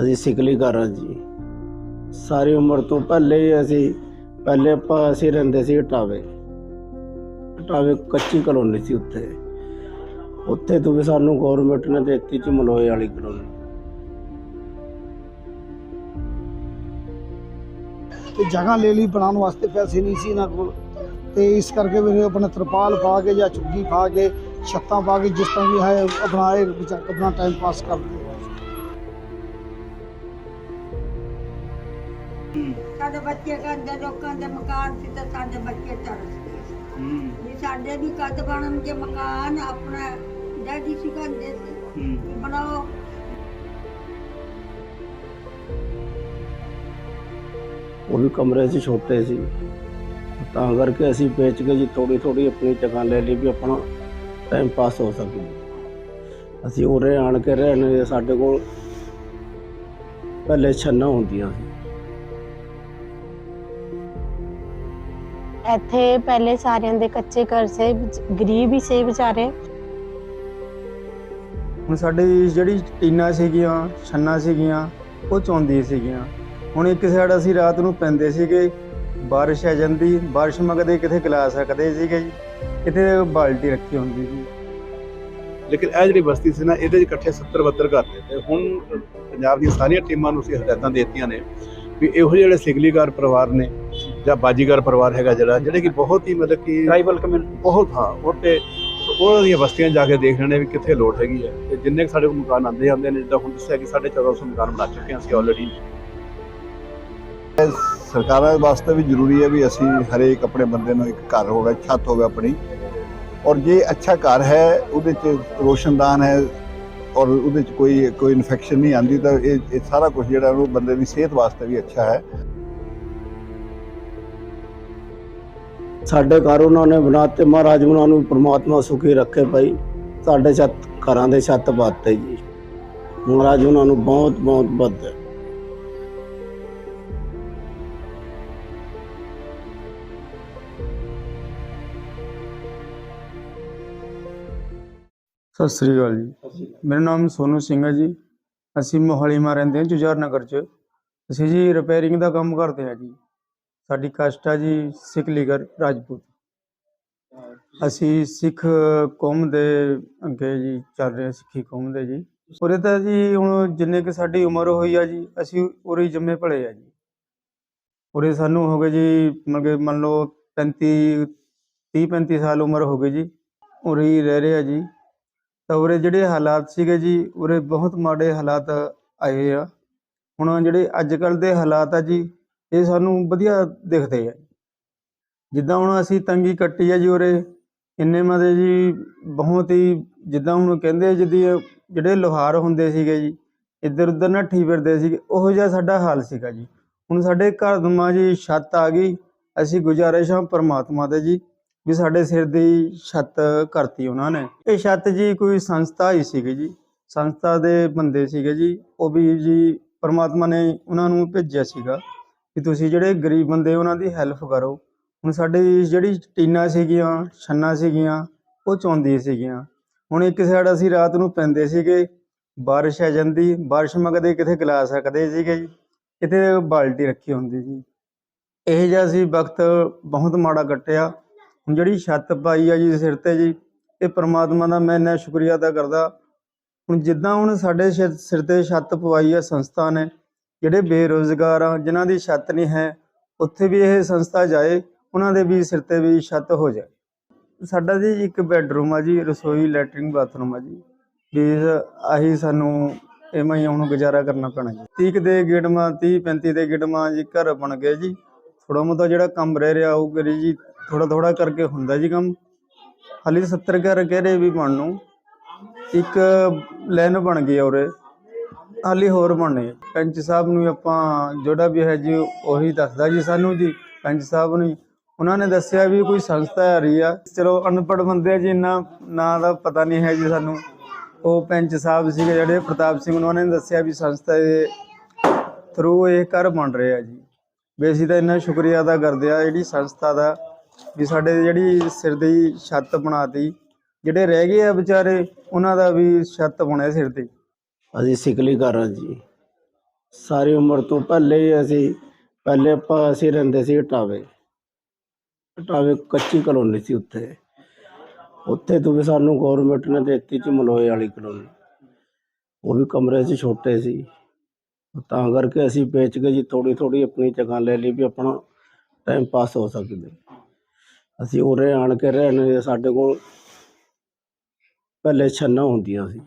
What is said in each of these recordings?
ਅਸੀਂ ਸਿਕਲੀ ਘਰ ਜੀ। ਸਾਰੀ ਉਮਰ ਤੋਂ ਪਹਿਲੇ ਹੀ ਅਸੀਂ, ਪਹਿਲੇ ਆਪਾਂ ਅਸੀਂ ਰਹਿੰਦੇ ਸੀ ਟਾਵੇ ਟਾਵੇ ਕੱਚੀ ਕਲੋਨੀ ਸੀ ਉੱਥੇ। ਉੱਥੇ ਤੋਂ ਵੀ ਸਾਨੂੰ ਗਵਰਨਮੈਂਟ ਨੇ ਦਿੱਤੀ ਚ ਮਲੋਏ ਵਾਲੀ ਕਲੋਨੀ। ਤੇ ਜਗ੍ਹਾ ਲੈ ਲਈ ਬਣਾਉਣ ਵਾਸਤੇ ਪੈਸੇ ਨਹੀਂ ਸੀ ਇਹਨਾਂ ਕੋਲ। ਤੇ ਇਸ ਕਰਕੇ ਵੀ ਆਪਣਾ ਤਰਪਾਲ ਪਾ ਕੇ ਜਾਂ ਝੁੱਗੀ ਪਾ ਕੇ, ਛੱਤਾਂ ਪਾ ਕੇ ਜਿਸ ਤਰ੍ਹਾਂ ਵੀ ਹੈ, ਆਪਣਾ ਇਹ ਆਪਣਾ ਟਾਈਮ ਪਾਸ ਕਰਦੇ। ਸਾਡੇ ਬੱਚੇ ਕਹਿੰਦੇ ਲੋਕਾਂ ਦੇ ਮਕਾਨ ਸੀ ਤੇ ਸਾਡੇ ਬੱਚੇ ਤਰਸਦੇ ਸੀ ਵੀ ਸਾਡੇ ਵੀ ਕਦ ਬਣਨਗੇ ਮਕਾਨ ਆਪਣਾ ਡੈਡੀ ਸੀ ਕਹਿੰਦੇ ਸੀ ਵੀ ਬਣਾਓ। ਉਹ ਵੀ ਕਮਰੇ ਸੀ ਛੋਟੇ ਸੀ। ਤਾਂ ਕਰਕੇ ਅਸੀਂ ਵੇਚ ਕੇ ਜੀ ਥੋੜੀ ਥੋੜੀ ਆਪਣੀ ਜਗ੍ਹਾ ਲੈ ਲਈ ਵੀ ਆਪਣਾ ਟਾਈਮ ਪਾਸ ਹੋ ਸਕੇ। ਅਸੀਂ ਉਰੇ ਆਣ ਕੇ ਰਹਿਣ ਸਾਡੇ ਕੋਲ ਪਹਿਲੇ ਛੰਨਾ ਹੁੰਦੀਆਂ ਸੀ। ਇੱਥੇ ਪਹਿਲੇ ਸਾਰਿਆਂ ਦੇ ਕੱਚੇ ਘਰ ਸੇ ਗਰੀਬ ਹੀ ਸੇ ਵਿਚਾਰੇ। ਹੁਣ ਸਾਡੀ ਜਿਹੜੀ ਟੀਨਾਂ ਸੀਗੀਆਂ ਛੰਨਾ ਸੀਗੀਆਂ ਉਹ ਚੌਂਦੀ ਸੀਗੀਆਂ। ਹੁਣ ਇੱਕ ਸਾਈਡ ਅਸੀਂ ਰਾਤ ਨੂੰ ਪੈਂਦੇ ਸੀਗੇ ਬਾਰਿਸ਼ ਆ ਜਾਂਦੀ ਬਾਰਿਸ਼ ਮਾ ਕਦੇ ਕਿਤੇ ਗਲਾ ਸਕਦੇ ਸੀਗੇ ਜੀ ਕਿਤੇ ਬਾਲਟੀ ਰੱਖੀ ਹੁੰਦੀ ਸੀ। ਲੇਕਿਨ ਇਹ ਜਿਹੜੀ ਬਸਤੀ ਸੀ ਨਾ ਇਹਦੇ 'ਚ ਇਕੱਠੇ 70 72 ਘਰ ਨੇ ਤੇ ਹੁਣ ਪੰਜਾਬ ਦੀਆਂ ਸਾਰੀਆਂ ਟੀਮਾਂ ਨੂੰ ਅਸੀਂ ਹਦਾਇਤਾਂ ਦੇ ਦਿੱਤੀਆਂ ਨੇ ਵੀ ਇਹੋ ਜਿਹੇ ਜਿਹੜੇ ਸਿਗਲੀਗਰ ਪਰਿਵਾਰ ਨੇ ਜਾਂ ਬਾਜੀਗਰ ਪਰਿਵਾਰ ਹੈਗਾ ਜਿਹੜਾ ਜਿਹੜੇ ਕਿ ਬਹੁਤ ਹੀ ਮਤਲਬ ਕਿ ਟ੍ਰਾਈਬਲ ਕਮਿਊਨਿਟੀ ਬਹੁਤ ਹਾਂ ਉਹ ਤੇ ਉਹਨਾਂ ਦੀਆਂ ਬਸਤੀਆਂ ਜਾ ਕੇ ਦੇਖ ਲੈਣੇ ਵੀ ਕਿੱਥੇ ਲੋੜ ਹੈਗੀ ਹੈ। ਤੇ ਜਿੰਨੇ ਕੁ ਸਾਡੇ ਕੋਲ ਮਕਾਨ ਆਉਂਦੇ ਆਉਂਦੇ ਨੇ ਜਿੱਦਾਂ ਹੁਣ ਦੱਸਿਆ ਕਿ 1450 ਮਕਾਨ ਬਣਾ ਚੁੱਕੇ ਹਾਂ ਅਸੀਂ ਆਲਰੇਡੀ ਸਰਕਾਰਾਂ ਵਾਸਤੇ ਵੀ ਜ਼ਰੂਰੀ ਹੈ ਵੀ ਅਸੀਂ ਹਰੇਕ ਆਪਣੇ ਬੰਦੇ ਨੂੰ ਇੱਕ ਘਰ ਹੋਵੇ ਛੱਤ ਹੋਵੇ ਆਪਣੀ। ਔਰ ਜੇ ਅੱਛਾ ਘਰ ਹੈ ਉਹਦੇ 'ਚ ਰੋਸ਼ਨਦਾਨ ਹੈ ਔਰ ਉਹਦੇ 'ਚ ਕੋਈ ਕੋਈ ਇਨਫੈਕਸ਼ਨ ਨਹੀਂ ਆਂਦੀ ਤਾਂ ਇਹ ਇਹ ਸਾਰਾ ਕੁਝ ਜਿਹੜਾ ਉਹ ਬੰਦੇ ਦੀ ਸਿਹਤ ਵਾਸਤੇ ਵੀ ਅੱਛਾ ਹੈ। ਸਾਡੇ ਘਰ ਉਹਨਾਂ ਨੇ ਬਣਾਤੇ ਮਹਾਰਾਜ ਉਹਨਾਂ ਨੂੰ ਪ੍ਰਮਾਤਮਾ ਸੁਖੀ ਰੱਖੇ ਭਾਈ। ਸਾਡੇ ਛੱਤ ਘਰਾਂ ਦੇ ਛੱਤ ਪਾਤੇ ਜੀ। ਮਹਾਰਾਜ ਉਹਨਾਂ ਨੂੰ ਬਹੁਤ ਬਹੁਤ ਬਦ ਸਤਿ ਸ੍ਰੀ ਅਕਾਲ ਜੀ। ਮੇਰਾ ਨਾਮ ਸੋਨੂ ਸਿੰਘ ਹੈ ਜੀ। ਅਸੀਂ ਮੋਹਾਲੀ ਮਾ ਰਹਿੰਦੇ ਹਾਂ ਜੁਝਾਰ ਨਗਰ 'ਚ। ਅਸੀਂ ਜੀ ਰਿਪੇਅਰਿੰਗ ਦਾ ਕੰਮ ਕਰਦੇ ਹਾਂ ਜੀ। ਸਾਡੀ ਕਾਸਟ ਆ ਜੀ ਸਿੱਖ ਲੀਗਰ ਰਾਜਪੂਤ। ਅਸੀਂ ਸਿੱਖ ਕੌਮ ਦੇ ਅੱਗੇ ਜੀ ਚੱਲ ਰਹੇ ਹਾਂ, ਸਿੱਖੀ ਕੌਮ ਦੇ ਜੀ। ਉਰੇ ਤਾਂ ਜੀ ਹੁਣ ਜਿੰਨੇ ਕਿ ਸਾਡੀ ਉਮਰ ਹੋਈ ਆ ਜੀ, ਅਸੀਂ ਉਰੇ ਜੰਮੇ ਭਲੇ ਆ ਜੀ। ਉਰੇ ਸਾਨੂੰ ਹੋ ਗਏ ਜੀ ਮਤਲਬ ਕਿ ਮੰਨ ਲਓ 35 30 35 ਸਾਲ ਉਮਰ ਹੋ ਗਈ ਜੀ, ਉਰੇ ਹੀ ਰਹਿ ਰਹੇ ਆ ਜੀ। ਤਾਂ ਉਰੇ ਜਿਹੜੇ ਹਾਲਾਤ ਸੀਗੇ ਜੀ, ਉਰੇ ਬਹੁਤ ਮਾੜੇ ਹਾਲਾਤ ਆਏ ਆ। ਹੁਣ ਜਿਹੜੇ ਅੱਜ ਕੱਲ ਦੇ ਹਾਲਾਤ ਆ ਜੀ ਇਹ ਸਾਨੂੰ ਵਧੀਆ ਦਿਖਦੇ ਆ। ਜਿੱਦਾਂ ਹੁਣ ਅਸੀਂ ਤੰਗੀ ਕੱਟੀ ਆ ਜੀ ਉਰੇ, ਇੰਨੇ ਮਦੇ ਜੀ ਬਹੁਤ ਹੀ ਜਿੱਦਾਂ ਹੁਣ ਕਹਿੰਦੇ ਆ ਜਿੱਦੀ ਜਿਹੜੇ ਲੋਹਾਰ ਹੁੰਦੇ ਸੀਗੇ ਜੀ ਇੱਧਰ ਉੱਧਰ ਨੱਠੀ ਫਿਰਦੇ ਸੀਗੇ, ਉਹੋ ਜਿਹਾ ਸਾਡਾ ਹਾਲ ਸੀਗਾ ਜੀ। ਹੁਣ ਸਾਡੇ ਘਰ ਦਮਾ ਜੀ ਛੱਤ ਆ ਗਈ, ਅਸੀਂ ਗੁਜ਼ਾਰਿਸ਼ ਹਾਂ ਪਰਮਾਤਮਾ ਦੇ ਜੀ, ਵੀ ਸਾਡੇ ਸਿਰ ਦੀ ਛੱਤ ਕਰਤੀ ਉਹਨਾਂ ਨੇ। ਇਹ ਛੱਤ ਜੀ ਕੋਈ ਸੰਸਥਾ ਹੀ ਸੀਗੀ ਜੀ, ਸੰਸਥਾ ਦੇ ਬੰਦੇ ਸੀਗੇ ਜੀ, ਉਹ ਵੀ ਜੀ ਪਰਮਾਤਮਾ ਨੇ ਉਹਨਾਂ ਨੂੰ ਭੇਜਿਆ ਸੀਗਾ। ਕਿ ਤੁਸੀਂ ਜਿਹੜੇ ਗਰੀਬ ਬੰਦੇ ਉਹਨਾਂ ਦੀ ਹੈਲਪ ਕਰੋ। ਹੁਣ ਸਾਡੀ ਜਿਹੜੀ ਟੀਨਾਂ ਸੀਗੀਆਂ, ਛੰਨਾ ਸੀਗੀਆਂ, ਉਹ ਚੌਂਦੀ ਸੀਗੀਆਂ। ਹੁਣ ਇੱਕ ਸਾਈਡ ਅਸੀਂ ਰਾਤ ਨੂੰ ਪੈਂਦੇ ਸੀਗੇ, ਬਾਰਿਸ਼ ਆ ਜਾਂਦੀ, ਬਾਰਿਸ਼ ਮਾ ਕਦੇ ਕਿਤੇ ਗਲਾ ਸਕਦੇ ਸੀਗੇ ਜੀ, ਕਿਤੇ ਬਾਲਟੀ ਰੱਖੀ ਹੁੰਦੀ ਸੀ। ਇਹ ਜਿਹਾ ਸੀ ਵਕਤ ਬਹੁਤ ਮਾੜਾ ਕੱਟਿਆ। ਹੁਣ ਜਿਹੜੀ ਛੱਤ ਪਾਈ ਆ ਜੀ ਸਿਰ ਤੇ ਜੀ, ਇਹ ਪ੍ਰਮਾਤਮਾ ਦਾ ਮੈਂ ਇੰਨਾ ਸ਼ੁਕਰੀਆ ਅਦਾ ਕਰਦਾ। ਹੁਣ ਜਿੱਦਾਂ ਹੁਣ ਸਾਡੇ ਸਿਰ ਸਿਰ ਤੇ ਛੱਤ ਪਵਾਈ ਆ ਸੰਸਥਾ ਨੇ ਜਿਹੜੇ ਬੇਰੋਜ਼ਗਾਰ ਆ, ਜਿਨ੍ਹਾਂ ਦੀ ਛੱਤ ਨਹੀਂ ਹੈ, ਉੱਥੇ ਵੀ ਇਹ ਸੰਸਥਾ ਜਾਏ, ਉਹਨਾਂ ਦੇ ਵੀ ਸਿਰ ਤੇ ਵੀ ਛੱਤ ਹੋ ਜਾਏ। ਸਾਡਾ ਜੀ ਇੱਕ ਬੈੱਡਰੂਮ ਆ ਜੀ, ਰਸੋਈ, ਲੈਟਰਿੰਗ, ਬਾਥਰੂਮ ਆ ਜੀ। ਵੀ ਆਹੀ ਸਾਨੂੰ ਇਵੇਂ ਹੀ ਹੁਣ ਗੁਜ਼ਾਰਾ ਕਰਨਾ ਪੈਣਾ ਜੀ। 30 ਦੇ ਗਿੜਮਾ 30 35 ਦੇ ਗਿੜਮਾ ਜੀ ਘਰ ਬਣ ਗਏ ਜੀ। ਥੋੜਾ ਮੋਟਾ ਜਿਹੜਾ ਕੰਮ ਰਹਿ ਰਿਹਾ ਉਹ ਕਰੀ ਜੀ ਥੋੜਾ ਥੋੜਾ ਕਰਕੇ ਹੁੰਦਾ ਜੀ ਕੰਮ। ਹਾਲੇ 70 ਘਰ ਕਹਿ ਰਹੇ ਵੀ ਬਣ ਨੂੰ। ਇੱਕ ਲਾਈਨ ਬਣ ਗਈ ਔਰ ਹਾਲੇ ਹੋਰ ਬਣਨੇ ਪੰਚ ਸਾਹਿਬ ਨੂੰ ਆਪਾਂ ਜਿਹੜਾ ਵੀ ਹੈ ਜੀ, ਉਹੀ ਦੱਸਦਾ ਜੀ ਸਾਨੂੰ ਜੀ, ਪੰਚ ਸਾਹਿਬ ਨੂੰ ਉਹਨਾਂ ਨੇ ਦੱਸਿਆ ਵੀ ਕੋਈ ਸੰਸਥਾ ਆ ਰਹੀ ਆ। ਚਲੋ, ਅਨਪੜ੍ਹ ਬੰਦੇ ਆ ਜੀ, ਇੰਨਾ ਨਾਂ ਦਾ ਪਤਾ ਨਹੀਂ ਹੈ ਜੀ ਸਾਨੂੰ। ਉਹ ਪੰਚ ਸਾਹਿਬ ਸੀਗੇ ਜਿਹੜੇ, ਪ੍ਰਤਾਪ ਸਿੰਘ ਉਹਨਾਂ ਨੇ ਦੱਸਿਆ ਵੀ ਸੰਸਥਾ ਦੇ ਥਰੂ ਇਹ ਘਰ ਬਣ ਰਿਹਾ ਜੀ। ਵੀ ਅਸੀਂ ਤਾਂ ਇੰਨਾ ਸ਼ੁਕਰੀਆ ਅਦਾ ਕਰਦੇ ਆ, ਜਿਹੜੀ ਸੰਸਥਾ ਦਾ ਵੀ ਸਾਡੇ ਜਿਹੜੀ ਸਿਰ ਦੀ ਛੱਤ ਬਣਾਤੀ। ਜਿਹੜੇ ਰਹਿ ਗਏ ਆ ਵਿਚਾਰੇ, ਉਹਨਾਂ ਦਾ ਵੀ ਛੱਤ ਬਣਿਆ ਸਿਰ ਤੇ। ਅਸੀਂ ਸਿਕਲੀ ਘਰ ਜੀ। ਸਾਰੀ ਉਮਰ ਤੋਂ ਪਹਿਲੇ ਹੀ ਅਸੀਂ, ਪਹਿਲੇ ਆਪਾਂ ਅਸੀਂ ਰਹਿੰਦੇ ਸੀ ਟਾਵੇ। ਟਾਵੇ ਕੱਚੀ ਕਲੋਨੀ ਸੀ ਉੱਥੇ। ਉੱਥੇ ਤੋਂ ਵੀ ਸਾਨੂੰ ਗਵਰਨਮੈਂਟ ਨੇ ਦੇ ਦਿੱਤੀ ਸੀ ਮਲੋਏ ਵਾਲੀ ਕਲੋਨੀ। ਉਹ ਵੀ ਕਮਰੇ 'ਚ ਛੋਟੇ ਸੀ। ਤਾਂ ਕਰਕੇ ਅਸੀਂ ਵੇਚ ਕੇ ਜੀ ਥੋੜੀ ਥੋੜੀ ਆਪਣੀ ਜਗ੍ਹਾ ਲੈ ਲਈ ਵੀ ਆਪਣਾ ਟਾਈਮ ਪਾਸ ਹੋ ਸਕਦੇ। ਅਸੀਂ ਉਰੇ ਆਣ ਕੇ ਰਹਿਣ, ਸਾਡੇ ਕੋਲ ਪਹਿਲੇ ਛੰਨਾ ਹੁੰਦੀਆਂ ਸੀ।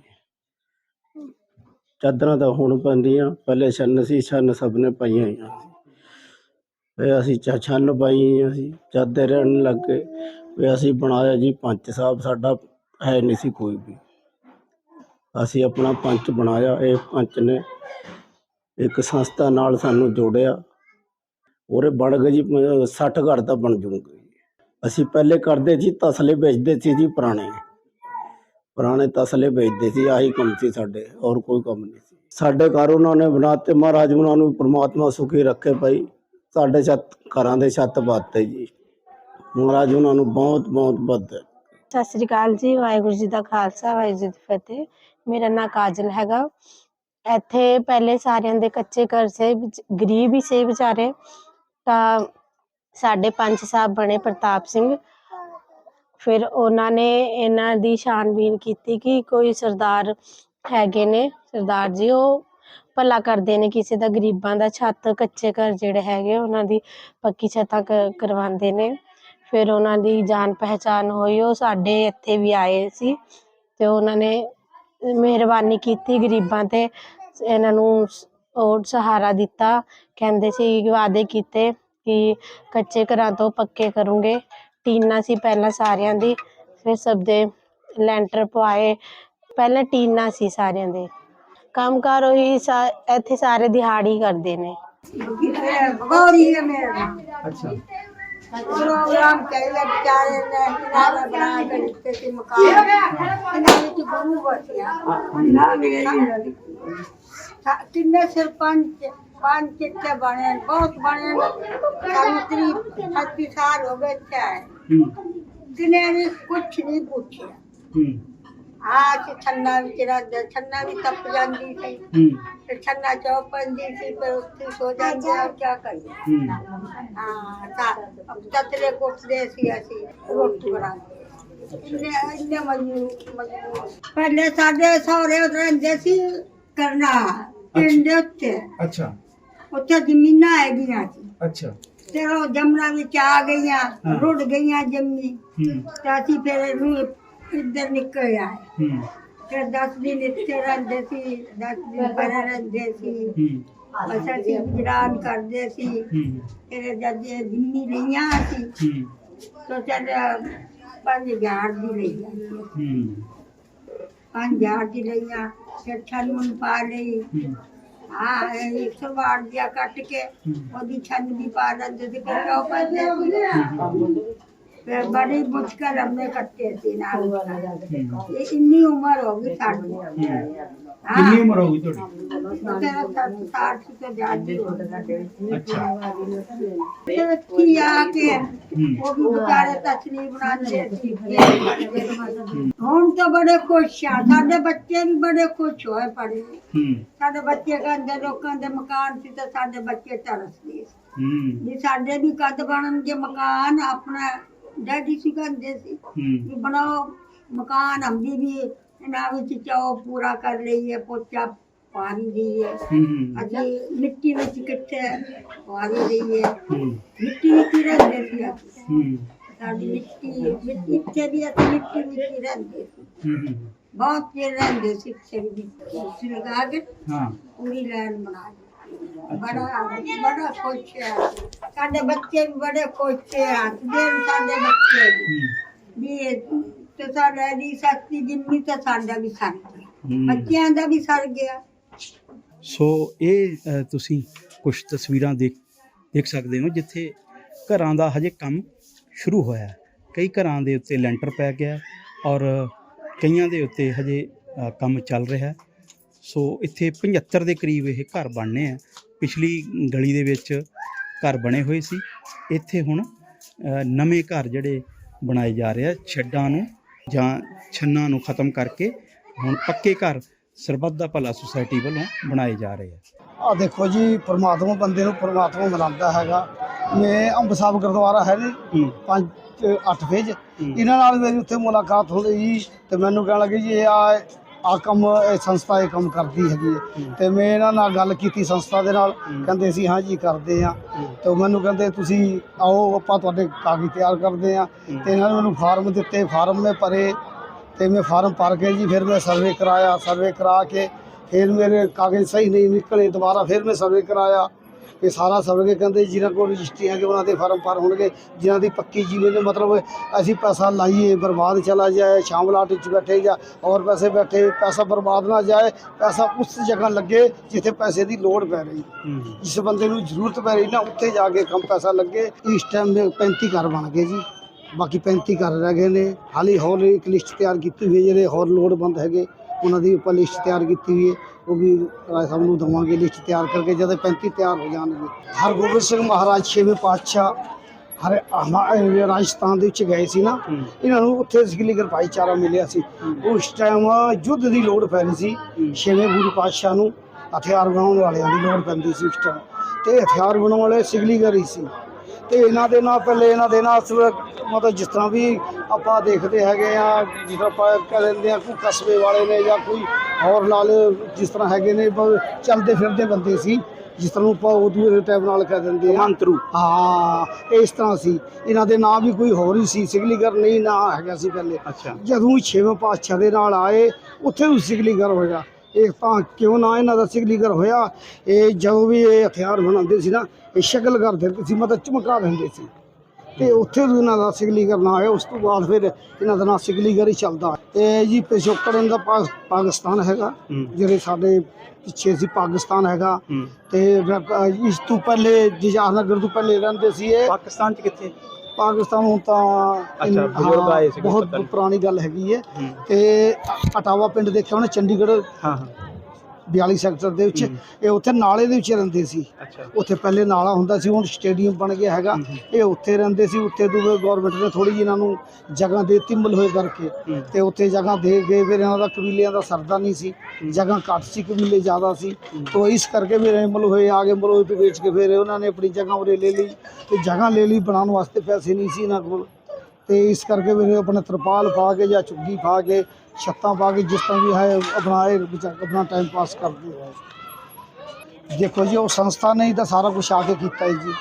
ਚਾਦਰਾਂ ਤਾਂ ਹੁਣ ਪੈਂਦੀਆਂ, ਪਹਿਲੇ ਛੰਨ ਸੀ, ਛੰਨ ਸਭ ਨੇ ਪਾਈਆਂ ਹੋਈਆਂ ਸੀ। ਫਿਰ ਅਸੀਂ ਛ- ਛੰਨ ਪਾਈ ਸੀ, ਚਾਦਰ ਰਹਿਣ ਲੱਗ ਗਏ। ਵੀ ਅਸੀਂ ਬਣਾਇਆ ਜੀ ਪੰਚ ਸਾਹਿਬ ਸਾਡਾ ਹੈ ਨਹੀਂ ਸੀ ਕੋਈ ਵੀ। ਅਸੀਂ ਆਪਣਾ ਪੰਚ ਬਣਾਇਆ, ਇਹ ਪੰਚ ਨੇ ਇੱਕ ਸੰਸਥਾ ਨਾਲ ਸਾਨੂੰ ਜੋੜਿਆ। ਉਹਰੇ ਬਣ ਗਏ ਜੀ 60 ਘਰ ਤਾਂ ਬਣ ਜੂਗੇ। ਅਸੀਂ ਪਹਿਲੇ ਕਰਦੇ ਸੀ, ਤਸਲੇ ਵੇਚਦੇ ਸੀ ਜੀ ਪੁਰਾਣੇ। ਪੁਰਾਣੇ ਤਸਲੇ ਵੇਚਦੇ ਸੀ, ਆਹੀ ਕੰਮ ਸੀ ਸਾਡੇ ਔਰ ਕੋਈ ਕੰਮ ਨਹੀਂ ਸੀ। ਸਾਡੇ ਘਰ ਉਹਨਾਂ ਨੇ ਬਣਾਤੇ ਮਹਾਰਾਜ ਉਹਨਾਂ ਨੂੰ ਪ੍ਰਮਾਤਮਾ ਸੁਖੀ ਰੱਖੇ ਭਾਈ। ਸਾਡੇ ਛੱਤ, ਘਰਾਂ ਦੇ ਛੱਤ ਪਾਤੇ ਜੀ। ਮਹਾਰਾਜ ਉਹਨਾਂ ਨੂੰ ਬਹੁਤ ਬਹੁਤ ਬਦ ਸਤਿ ਸ੍ਰੀ ਅਕਾਲ ਜੀ, ਵਾਹਿਗੁਰੂ ਜੀ ਦਾ ਖਾਲਸਾ, ਵਾਹਿਗੁਰੂ ਜੀ ਦੀ ਫਤਿਹ। ਮੇਰਾ ਨਾਂ ਕਾਜਲ ਹੈਗਾ। ਇੱਥੇ ਪਹਿਲੇ ਸਾਰਿਆਂ ਦੇ ਕੱਚੇ ਘਰ ਸੇ, ਵਿਚ- ਗਰੀਬ ਹੀ ਸੇ ਵਿਚਾਰੇ। ਤਾਂ ਸਾਡੇ ਪੰਚ ਸਾਹਿਬ ਬਣੇ, ਪ੍ਰਤਾਪ ਸਿੰਘ। ਫਿਰ ਉਹਨਾਂ ਨੇ ਇਹਨਾਂ ਦੀ ਛਾਣਬੀਨ ਕੀਤੀ ਕਿ ਕੋਈ ਸਰਦਾਰ ਹੈਗੇ ਨੇ, ਸਰਦਾਰ ਜੀ, ਉਹ ਭਲਾ ਕਰਦੇ ਨੇ, ਕਿਸੇ ਦਾ ਗਰੀਬਾਂ ਦਾ ਛੱਤ ਕੱਚੇ ਘਰ ਜਿਹੜੇ ਹੈਗੇ, ਉਹਨਾਂ ਦੀ ਪੱਕੀ ਛੱਤਾਂ ਕ- ਕਰਵਾਉਂਦੇ ਨੇ। ਫਿਰ ਉਹਨਾਂ ਦੀ ਜਾਣ ਪਹਿਚਾਣ ਹੋਈ, ਉਹ ਸਾਡੇ ਇੱਥੇ ਵੀ ਆਏ ਸੀ ਤੇ ਉਹਨਾਂ ਨੇ ਮਿਹਰਬਾਨੀ ਕੀਤੀ ਗਰੀਬਾਂ ਤੇ, ਇਹਨਾਂ ਨੂੰ ਉਹ ਸਹਾਰਾ ਦਿੱਤਾ। ਕਹਿੰਦੇ ਸੀ ਵਾਅਦੇ ਕੀਤੇ ਕਿ ਕੱਚੇ ਘਰਾਂ ਤੋਂ ਪੱਕੇ ਕਰੂੰਗੇ। ਟੀਨਾਂ ਸੀ ਪਹਿਲਾਂ ਸਾਰਿਆਂ ਦੀ ਫਿਰ ਸਭ ਦੇ ਲੈਂਟਰ ਪਵਾਏ। ਪਹਿਲਾਂ ਟੀਨਾਂ ਸੀ ਸਾਰਿਆਂ ਦੇ। ਕੰਮਕਾਰ ਉਹੀ ਸਾ- ਇੱਥੇ ਸਾਰੇ ਦਿਹਾੜੀ ਕਰਦੇ ਨੇ। ਗੌਰੀ ਹੈ ਮੇਰਾ ਨਾਮ ਅੱਛਾ। ਪ੍ਰੋਗਰਾਮ ਕਰਿਆ ਵਿਚਾਰੇ ਨੇ ਕਿਨਾਰਾ ਬਣਾ ਕੇ ਦਿੱਤੇ ਸੀ ਮਕਾਨ ਇਹਨਾਂ ਵਿੱਚ ਗੁਰੂ ਵਸਿਆ ਨਾ ਮੇਰੀ ਕਿੰਨੇ ਸਰਪੰਚ ਪੰਜ ਕਿੱਥੇ ਬਣੇ ਬਹੁਤ ਬਣੇ ਸਾਨੂੰ ਤਰੀ ਸੱਤੀ ਸਾਲ ਹੋ ਗਏ ਇੱਥੇ ਆਏ ਕਿਨੇ ਨੇ ਕੁਛ ਨਹੀਂ ਪੁੱਛਿਆ ਆ ਕਿ ਛੰਨਾ ਵਿੱਚ ਰਹਿੰਦੇ ਛੰਨਾ ਵੀ ਤੱਪ ਜਾਂਦੀ ਸੀ ਤੇ ਛੰਨਾ ਚੌਪੰਦੀ ਸੀ ਪਰ ਉੱਥੇ ਉੱਥੇ ਜ਼ਮੀਨਾਂ ਹੈਗੀਆਂ ਸੀ। ਅੱਛਾ। ਤੇ ਉਹ ਜਮਨਾ ਵਿੱਚ ਆ ਗਈਆਂ ਰੁੜ ਗਈਆਂ ਜਮੀ ਹੂੰ। ਤੇ ਅਸੀਂ ਫਿਰ ਇਹਨੂੰ ਇੱਧਰ ਨਿਕਲ ਆਏ। ਹੂੰ। ਫਿਰ 10 ਦਿਨ ਇੱਥੇ ਰਹਿੰਦੇ ਸੀ 10 ਦਿਨ ਪਰੇ ਰਹਿੰਦੇ ਸੀ। ਹੂੰ। ਬਸ ਅਸੀਂ ਗੁਜਰਾਨ ਕਰਦੇ ਸੀ। ਹੂੰ। ਫਿਰ ਜਦ ਇਹ ਦਿੱਲੀ ਲਈਆਂ ਅਸੀਂ ਹੂੰ। ਤਾਂ ਚੱਲ ਪੰਜ ਹਜ਼ਾਰ ਦੀ ਲਈਆਂ ਹੂੰ। ਪੰਜ ਹਜ਼ਾਰ ਦੀ ਲਈਆਂ ਫਿਰ ਛੰਨ ਪਾ ਲਈ। ਹੂੰ। ਹਾਂ ਇਹ ਸਵਾਰ ਦਿਆ ਕੱਟ ਕੇ ਉਹਦੀ ਛੰਨ ਵੀ ਪਾ ਲੈਂਦੇ ਸੀ ਫਿਰ ਉਹ ਪੈਂਦੇ ਸੀ ਫਿਰ ਬੜੀ ਮੁਸ਼ਕਲ ਹਮਨੇ ਕੱਟੇ ਸੀ ਨਾਲ। ਇਹ ਇੰਨੀ ਉਮਰ ਹੋ ਗਈ ਸਾਡੀ। ਕਿੰਨੀ ਉਮਰ ਹੋ ਗਈ ਤੁਹਾਡੀ? ਤੇਰਾ ਸੱਤ ਸਾਠ ਤੋਂ ਜ਼ਿਆਦਾ ਹੋ ਗਈ ਅੱਛਾ ਫਿਰ ਇੱਥੇ ਆ ਕੇ ਉਹ ਵੀ ਵਿਚਾਰੇ ਤਸਲੀ ਬਣਾਉਂਦੇ। ਸੀ ਹੁਣ ਤਾਂ ਬੜੇ ਖੁਸ਼ ਆ। ਸਾਡੇ ਬੱਚੇ ਵੀ ਬੜੇ ਖੁਸ਼ ਹੋਏ ਪੜੇ ਸਾਡੇ ਬੱਚੇ ਕਹਿੰਦੇ ਲੋਕਾਂ ਦੇ ਮਕਾਨ ਸੀ ਤਾਂ ਸਾਡੇ ਬੱਚੇ ਤਰਸਦੇ ਸੀ। ਵੀ ਸਾਡੇ ਵੀ ਕਦ ਬਣਨਗੇ ਮਕਾਨ ਆਪਣਾ ਡੈਡੀ ਸੀ ਕਹਿੰਦੇ ਸੀ ਵੀ ਬਣਾਓ ਮਕਾਨ ਹਮਦੀ ਵੀ ਇਹਨਾਂ ਵਿੱਚ ਚਾਓ ਪੂਰਾ ਕਰ ਲਈਏ ਪੋਚਾ ਪਾਣੀ ਦੀਏ ਅਸੀਂ ਮਿੱਟੀ ਵਿੱਚ ਕਿੱਥੇ ਪਾਣੀ ਦਈਏ। ਹੂੰ। ਮਿੱਟੀ ਵਿੱਚ ਹੀ ਰਹਿੰਦੇ ਸੀ ਸਾਡੀ ਮਿੱਟੀ ਮਿੱਟੀ ਇੱਥੇ ਵੀ ਅਸੀਂ ਮਿੱਟੀ ਵਿੱਚ ਹੀ ਰਹਿੰਦੇ ਸੀ। ਹੂੰ ਬਹੁਤ ਬੜਾ ਬੜਾ ਖੁਸ਼ ਸਾਡੇ ਬੱਚੇ ਵੀ ਬੜੇ ਖੁਸ਼ ਹੈ। ਦੇਨ ਸਾਡੇ ਬੱਚੇ ਵੀ। ਇਹ ਤੇ ਸਾਡਾ ਦੀ ਸਸਤੀ ਜਿੰਨੀ ਤਾਂ ਸਾਡਾ ਵੀ ਸਰ ਗਿਆ। ਹੂੰ। ਬੱਚਿਆਂ ਦਾ ਵੀ ਸਰ ਗਿਆ। ਸੋ ਇਹ ਅ, ਤੁਸੀਂ ਕੁਝ ਤਸਵੀਰਾਂ ਦੇਖ ਦੇਖ ਸਕਦੇ ਹੋ ਜਿੱਥੇ ਘਰਾਂ ਦਾ ਹਜੇ ਕੰਮ ਸ਼ੁਰੂ ਹੋਇਆ ਹੈ। ਕਈ ਘਰਾਂ ਦੇ ਉੱਤੇ ਲੈਂਟਰ ਪੈ ਗਿਆ ਹੈ ਔਰ ਕਈਆਂ ਦੇ ਉੱਤੇ ਹਜੇ ਅ, ਕੰਮ ਚੱਲ ਰਿਹਾ ਹੈ। ਸੋ ਇੱਥੇ 75 ਦੇ ਕਰੀਬ ਇਹ ਘਰ ਬਣਨੇ ਆ। ਪਿਛਲੀ ਗਲੀ ਦੇ ਵਿੱਚ ਘਰ ਬਣੇ ਹੋਏ ਸੀ। ਇੱਥੇ ਹੁਣ ਨਵੇਂ ਘਰ ਜਿਹੜੇ ਬਣਾਏ ਜਾ ਰਹੇ ਆ ਛੱਡਾਂ ਨੂੰ ਜਾਂ ਛੰਨਾਂ ਨੂੰ ਖਤਮ ਕਰਕੇ ਹੁਣ ਪੱਕੇ ਘਰ ਸਰਬੱਤ ਦਾ ਭਲਾ ਸੁਸਾਇਟੀ ਵੱਲੋਂ ਬਣਾਏ ਜਾ ਰਹੇ ਆ। ਆ ਦੇਖੋ ਜੀ ਪ੍ਰਮਾਤਮਾ ਬੰਦੇ ਨੂੰ ਪ੍ਰਮਾਤਮਾ ਮਿਲਾਉਂਦਾ ਹੈਗਾ। ਮੈਂ ਅੰਬ ਸਾਹਿਬ ਗੁਰਦੁਆਰਾ ਹੈ ਜੀ ਪੰਜ ਅੱਠ ਫੇਜ। ਇਹਨਾਂ ਨਾਲ ਮੇਰੀ ਉੱਥੇ ਮੁਲਾਕਾਤ ਹੋਈ ਜੀ ਤੇ ਮੈਨੂੰ ਕਹਿਣ ਲੱਗੇ ਜੀ ਇਹ ਆ ਆ ਕੰਮ ਇਹ ਸੰਸਥਾ ਇਹ ਕੰਮ ਕਰਦੀ ਹੈਗੀ ਹੈ। ਤੇ ਮੈਂ ਇਹਨਾਂ ਨਾਲ ਗੱਲ ਕੀਤੀ ਸੰਸਥਾ ਦੇ ਨਾਲ। ਕਹਿੰਦੇ ਸੀ ਹਾਂ ਜੀ ਕਰਦੇ ਆ ਤੇ ਮੈਨੂੰ ਕਹਿੰਦੇ ਤੁਸੀਂ ਆਓ ਆਪਾਂ ਤੁਹਾਡੇ ਕਾਗਜ਼ ਤਿਆਰ ਕਰਦੇ ਆ ਤੇ ਇਹਨਾਂ ਨੇ ਮੈਨੂੰ ਫਾਰਮ ਦਿੱਤੇ। ਫਾਰਮ ਮੈਂ ਭਰੇ ਤੇ ਮੈਂ ਫਾਰਮ ਭਰ ਕੇ ਜੀ ਫਿਰ ਮੈਂ ਸਰਵੇ ਕਰਾਇਆ। ਸਰਵੇ ਕਰਾ ਕੇ ਫਿਰ ਮੇਰੇ ਕਾਗਜ਼ ਸਹੀ ਨਹੀਂ ਨਿਕਲੇ ਦੁਬਾਰਾ ਫਿਰ ਮੈਂ ਸਰਵੇ ਕਰਾਇਆ। ਇਹ ਸਾਰਾ ਸਰਵੇ ਕਹਿੰਦੇ ਜਿਨ੍ਹਾਂ ਕੋਲ ਰਜਿਸਟਰੀ ਹੈਗੇ ਉਹਨਾਂ ਦੇ ਫਾਰਮ ਭਰ ਹੋਣਗੇ ਜਿਨ੍ਹਾਂ ਦੀ ਪੱਕੀ ਜ਼ਮੀਨ ਹੈ ਮਤਲਬ ਅਸੀਂ ਪੈਸਾ ਲਾਈਏ ਬਰਬਾਦ ਚਲਾ ਜਾਏ ਸ਼ਾਮਲਾਟ ਵਿੱਚ ਬੈਠੇ ਜਾਂ ਔਰ ਪੈਸੇ ਬੈਠੇ ਪੈਸਾ ਬਰਬਾਦ ਨਾ ਜਾਏ ਪੈਸਾ ਉਸ ਜਗ੍ਹਾ ਲੱਗੇ ਜਿੱਥੇ ਪੈਸੇ ਦੀ ਲੋੜ ਪੈ ਰਹੀ। ਜਿਸ ਬੰਦੇ ਨੂੰ ਜ਼ਰੂਰਤ ਪੈ ਰਹੀ ਨਾ ਉੱਥੇ ਜਾ ਕੇ ਕੰਮ ਪੈਸਾ ਲੱਗੇ। ਇਸ ਟਾਈਮ 35 ਘਰ ਬਣ ਗਏ ਜੀ। ਬਾਕੀ 35 ਘਰ ਰਹਿ ਗਏ ਨੇ। ਹਾਲੀ ਹੋਰ ਇੱਕ ਲਿਸਟ ਤਿਆਰ ਕੀਤੀ ਹੋਈ ਜਿਹੜੇ ਹੋਰ ਲੋੜਵੰਦ ਹੈਗੇ। ਉਹਨਾਂ ਦੀ ਆਪਾਂ ਲਿਸਟ ਤਿਆਰ ਕੀਤੀ ਹੋਈ ਹੈ। ਉਹ ਵੀ ਰਾਏ ਸਾਹਿਬ ਨੂੰ ਦਵਾਂਗੇ ਲਿਸਟ ਤਿਆਰ ਕਰਕੇ ਜਦੋਂ 35 ਤਿਆਰ ਹੋ ਜਾਣਗੇ। ਹਰਗੋਬਿੰਦ ਸਿੰਘ ਮਹਾਰਾਜ ਛੇਵੇਂ ਪਾਤਸ਼ਾਹ ਹਰੇ ਰਾਜਸਥਾਨ ਦੇ ਵਿੱਚ ਗਏ ਸੀ ਨਾ ਇਹਨਾਂ ਨੂੰ ਉੱਥੇ ਸਿਕਲੀਗਰ ਭਾਈਚਾਰਾ ਮਿਲਿਆ ਸੀ। ਉਸ ਟਾਈਮ ਯੁੱਧ ਦੀ ਲੋੜ ਪੈ ਰਹੀ ਸੀ ਛੇਵੇਂ ਗੁਰੂ ਪਾਤਸ਼ਾਹ ਨੂੰ ਹਥਿਆਰ ਬਣਾਉਣ ਵਾਲਿਆਂ ਦੀ ਲੋੜ ਪੈਂਦੀ ਸੀ ਉਸ ਟਾਈਮ ਤੇ ਹਥਿਆਰ ਬਣਾਉਣ ਵਾਲੇ ਸਿਕਲੀਗਰ ਹੀ ਸੀ। ਤੇ ਇਹਨਾਂ ਦੇ ਨਾਲ ਪਹਿਲੇ ਇਹਨਾਂ ਦੇ ਨਾਲ ਮਤਲਬ ਜਿਸ ਤਰ੍ਹਾਂ ਵੀ ਆਪਾਂ ਦੇਖਦੇ ਹੈਗੇ ਆ ਜਿਸ ਤਰ੍ਹਾਂ ਆਪਾਂ ਕਹਿ ਦਿੰਦੇ ਆ ਕੋਈ ਕਸਬੇ ਵਾਲੇ ਨੇ ਜਾਂ ਕੋਈ ਹੋਰ ਲਾ ਲਓ ਜਿਸ ਤਰ੍ਹਾਂ ਹੈਗੇ ਨੇ ਚੱਲਦੇ ਫਿਰਦੇ ਬੰਦੇ ਸੀ ਜਿਸ ਤਰ੍ਹਾਂ ਆਪਾਂ ਉਦੋਂ ਟਾਈਮ ਨਾਲ ਕਹਿ ਦਿੰਦੇ ਆ। ਮੰਤਰੂ ਹਾਂ ਇਸ ਤਰ੍ਹਾਂ ਸੀ। ਇਹਨਾਂ ਦੇ ਨਾਂ ਵੀ ਕੋਈ ਹੋਰ ਹੀ ਸੀ ਸਿਗਲੀਗਰ ਨਹੀਂ ਨਾਂ ਹੈਗਾ ਸੀ ਪਹਿਲੇ। ਅੱਛਾ। ਜਦੋਂ ਛੇਵੇਂ ਪਾਤਸ਼ਾਹ ਦੇ ਨਾਲ ਆਏ ਉੱਥੇ ਵੀ ਸਿਗਲੀਗਰ ਹੋਇਆ। ਇਹ ਤਾਂ ਕਿਉਂ ਨਾ ਇਹਨਾਂ ਦਾ ਸਿਗਲੀਗਰ ਹੋਇਆ? ਇਹ ਜਦੋਂ ਵੀ ਇਹ ਹਥਿਆਰ ਬਣਾਉਂਦੇ ਸੀ ਨਾ ਇਹ ਸ਼ਕਲ ਕਰ ਦਿੰਦੇ ਸੀ ਮਤਲਬ ਚਮਕਾ ਦਿੰਦੇ ਸੀ। ਤੇ ਉੱਥੇ ਵੀ ਇਹਨਾਂ ਦਾ ਸਿਗਲੀਗਰ ਨਾ ਆਇਆ ਉਸ ਤੋਂ ਬਾਅਦ ਫਿਰ ਇਹਨਾਂ ਦਾ ਨਾਂ ਸਿਗਲੀਗਰ ਹੀ ਚੱਲਦਾ। ਤੇ ਜੀ ਪਿਛੋਕੜ ਇਹਨਾਂ ਦਾ ਪਾਕਿਸਤਾਨ ਹੈਗਾ। ਜਿਹੜੇ ਸਾਡੇ ਪਿੱਛੇ ਸੀ ਪਾਕਿਸਤਾਨ ਹੈਗਾ। ਤੇ ਇਸ ਤੋਂ ਪਹਿਲੇ ਜਹਾਨਗਰ ਤੋਂ ਪਹਿਲੇ ਰਹਿੰਦੇ ਸੀ ਇਹ। ਪਾਕਿਸਤਾਨ ਚ ਕਿੱਥੇ? ਪਾਕਿਸਤਾਨ ਹੁਣ ਤਾਂ ਅੱਛਾ, ਬਜ਼ੁਰਗ ਹਾਂ, ਆਏ ਸੀਗੇ ਬਹੁਤ ਪਤਾ ਨਹੀਂ। ਪੁਰਾਣੀ ਗੱਲ ਹੈਗੀ ਹੈ। ਤੇ ਅਟਾਵਾ ਪਿੰਡ ਦੇਖਿਆ ਉਹਨੇ ਚੰਡੀਗੜ੍ਹ ਹਾਂ ਹਾਂ 42 ਸੈਕਟਰ ਦੇ ਵਿੱਚ। ਇਹ ਉੱਥੇ ਨਾਲੇ ਦੇ ਵਿੱਚ ਰਹਿੰਦੇ ਸੀ। ਉੱਥੇ ਪਹਿਲੇ ਨਾਲਾ ਹੁੰਦਾ ਸੀ ਹੁਣ ਸਟੇਡੀਅਮ ਬਣ ਗਿਆ ਹੈਗਾ। ਇਹ ਉੱਥੇ ਰਹਿੰਦੇ ਸੀ ਉੱਥੇ ਤੋਂ ਗਵਰਨਮੈਂਟ ਨੇ ਥੋੜੀ ਜਿਹੀ ਇਹਨਾਂ ਨੂੰ ਜਗ੍ਹਾ ਦੇ ਦਿੱਤੀ ਮਲੋਏ ਕਰਕੇ। ਤੇ ਉੱਥੇ ਜਗ੍ਹਾ ਦੇ ਕੇ ਫਿਰ ਇਹਨਾਂ ਦਾ ਕਬੀਲਿਆਂ ਦਾ ਸਰਦਾ ਨਹੀਂ ਸੀ। ਜਗ੍ਹਾ ਘੱਟ ਸੀ ਕਬੀਲੇ ਜ਼ਿਆਦਾ ਸੀ। ਤੋਂ ਇਸ ਕਰਕੇ ਫਿਰ ਮਲੋਏ ਆ ਗਏ ਮਲੋਏ ਤੋਂ ਵੇਚ ਕੇ ਫਿਰ ਉਹਨਾਂ ਨੇ ਆਪਣੀ ਜਗ੍ਹਾ ਉਰੇ ਲੈ ਲਈ। ਤੇ ਜਗ੍ਹਾ ਲੈ ਲਈ ਬਣਾਉਣ ਵਾਸਤੇ ਪੈਸੇ ਨਹੀਂ ਸੀ ਇਹਨਾਂ ਕੋਲ। ਤੇ ਇਸ ਕਰਕੇ ਫਿਰ ਆਪਣਾ ਤਰਪਾਲ ਪਾ ਕੇ ਜਾਂ ਝੁੱਗੀ ਪਾ ਕੇ ਛੱਤਾਂ ਪਾ ਕੇ ਜਿਸ ਤਰ੍ਹਾਂ ਵੀ ਹੈ, ਆਪਣਾ ਇਹ ਵਿਚਾ- ਆਪਣਾ ਟਾਈਮ ਪਾਸ ਕਰਦੇ ਹੈ ਦੇਖੋ ਜੀ, ਉਹ ਸੰਸਥਾ ਨੇ ਹੀ ਤਾਂ ਸਾਰਾ ਕੁਝ ਆ ਕੇ ਕੀਤਾ ਹੈ ਜੀ।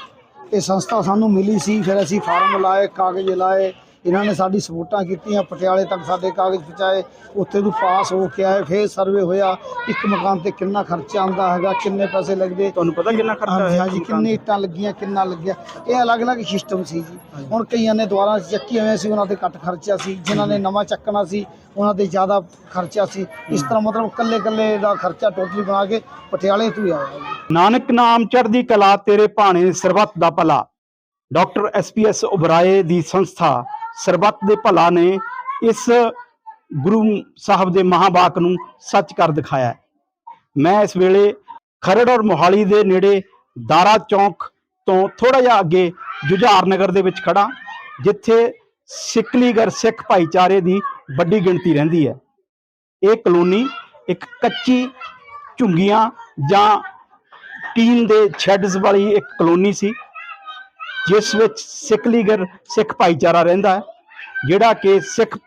ਇਹ ਸੰਸਥਾ ਸਾਨੂੰ ਮਿਲੀ ਸੀ, ਫਿਰ ਅਸੀਂ ਫਾਰਮ ਲਾਏ, ਕਾਗਜ਼ ਲਾਏ ਇਹਨਾਂ ਨੇ ਸਾਡੀ ਸਪੋਰਟਾਂ ਕੀਤੀਆਂ ਪਟਿਆਲੇ ਤੱਕ ਸਾਡੇ ਕਾਗਜ਼ ਪਹੁੰਚਾਏ ਉੱਥੇ ਤੋਂ ਪਾਸ ਹੋ ਕੇ ਆਏ ਫਿਰ ਸਰਵੇ ਹੋਇਆ ਇੱਕ ਮਕਾਨ ਤੇ ਕਿੰਨਾ ਖਰਚਾ ਆਉਂਦਾ ਹੈਗਾ ਕਿੰਨੇ ਪੈਸੇ ਲੱਗਦੇ? ਤੁਹਾਨੂੰ ਪਤਾ ਕਿੰਨਾ ਖਰਚਾ ਹੋਇਆ ਹਾਂਜੀ ਕਿੰਨੀ ਇੱਟਾਂ ਲੱਗੀਆਂ ਕਿੰਨਾ ਲੱਗਿਆ ਇਹ ਅਲੱਗ-ਅਲੱਗ ਸਿਸਟਮ ਸੀ ਜੀ। ਹੁਣ ਕਈਆਂ ਨੇ ਦੁਆਰਾ ਚੱਕੀ ਹੋਏ ਸੀ ਉਹਨਾਂ ਤੇ ਘੱਟ ਖਰਚਾ ਸੀ ਜਿਨ੍ਹਾਂ ਨੇ ਨਵਾਂ ਚੱਕਣਾ ਸੀ ਉਹਨਾਂ ਤੇ ਜ਼ਿਆਦਾ ਖਰਚਾ ਸੀ। ਇਸ ਤਰ੍ਹਾਂ ਮਤਲਬ ਕੱਲੇ-ਕੱਲੇ ਦਾ ਖਰਚਾ ਟੋਟਲੀ ਬਣਾ ਕੇ ਪਟਿਆਲੇ ਤੋਂ ਆਇਆ ਨਾਨਕ ਨਾਮ ਚੜ੍ਹਦੀ ਕਲਾ ਤੇਰੇ ਭਾਣੇ ਸਰਬੱਤ ਦਾ ਭਲਾ। ਡਾਕਟਰ ਐਸਪੀਐਸ ਉਬਰਾਏ ਦੀ ਸੰਸਥਾ ਸਰਬੱਤ ਦੇ ਭਲਾ ਨੇ ਇਸ ਗੁਰੂ ਸਾਹਿਬ ਦੇ ਮਹਾਵਾਕ ਨੂੰ ਸੱਚ ਕਰ ਦਿਖਾਇਆ ਮੈਂ ਇਸ ਵੇਲੇ ਖਰੜ ਔਰ ਮੋਹਾਲੀ ਦੇ ਨੇੜੇ ਦਾਰਾ ਚੌਂਕ ਤੋਂ ਥੋੜਾ ਜਿਹਾ ਅੱਗੇ ਜੁਝਾਰ ਨਗਰ ਦੇ ਵਿੱਚ ਖੜਾ ਜਿੱਥੇ ਸਿੱਕਲੀਗਰ ਸਿੱਖ ਭਾਈਚਾਰੇ ਦੀ ਵੱਡੀ ਗਿਣਤੀ ਰਹਿੰਦੀ ਹੈ। ਇਹ ਕਲੋਨੀ ਇੱਕ ਕੱਚੀ ਝੁੰਗੀਆਂ ਜਾਂ ਟੀਨ ਦੇ ਸ਼ੈਡਸ ਵਾਲੀ ਇੱਕ ਕਲੋਨੀ ਸੀ। ਜਿਸ ਵਿੱਚ ਸਿੱਖ ਲੀਗਰ, ਸਿੱਖ ਭਾਈਚਾਰਾ ਰਹਿੰਦਾ ਹੈ, ਜਿਹੜਾ ਕਿ ਸਿੱਖ,